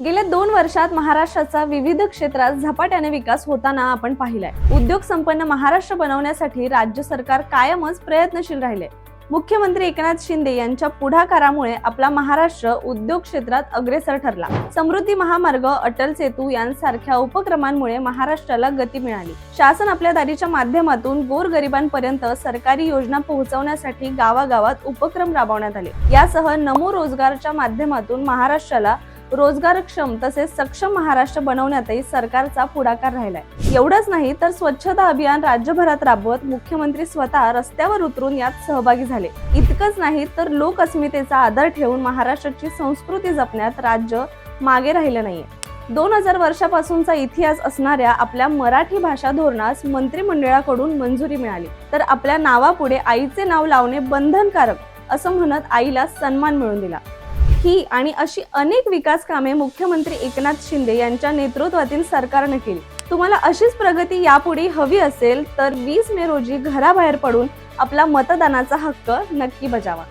गेल्या दोन वर्षात महाराष्ट्राचा विविध क्षेत्रात झपाट्याने विकास होताना आपण पाहिलाय. उद्योग संपन्न महाराष्ट्र बनवण्यासाठी राज्य सरकार कायमच प्रयत्नशील राहिले. मुख्यमंत्री एकनाथ शिंदे यांच्या पुढाकारामुळे आपला महाराष्ट्र उद्योग क्षेत्रात अग्रेसर ठरला. समृद्धी महामार्ग अटल सेतू यांसारख्या उपक्रमांमुळे महाराष्ट्राला गती मिळाली. शासन आपल्या दारीच्या माध्यमातून गोरगरिबांपर्यंत सरकारी योजना पोहोचवण्यासाठी गावागावात उपक्रम राबवण्यात आले. यासह नमो रोजगारच्या माध्यमातून महाराष्ट्राला रोजगारक्षम तसेच सक्षम महाराष्ट्र बनवण्यातही सरकारचा पुढाकार राहिलाय. एवढंच नाही तर स्वच्छता अभियान राज्यभरात राबवत मुख्यमंत्री स्वतः रस्त्यावर उतरून यात सहभागी झाले. इतकंच नाही तर लोक अस्मितेचा आदर ठेवून महाराष्ट्राची संस्कृती जपण्यात राज्य मागे राहिलं नाहीये. दोन हजार वर्षापासूनचा इतिहास असणाऱ्या आपल्या मराठी भाषा धोरणास मंत्रिमंडळाकडून मंजुरी मिळाली. तर आपल्या नावापुढे आईचे नाव लावणे बंधनकारक असं म्हणत आईला सन्मान मिळून दिला. ही आणि अशी अनेक विकास कामे मुख्यमंत्री एकनाथ शिंदे यांच्या नेतृत्वातील सरकारने केली. तुम्हाला अशीच प्रगती यापुढे हवी असेल तर वीस मे रोजी घराबाहेर पडून आपला मतदानाचा हक्क नक्की बजावा.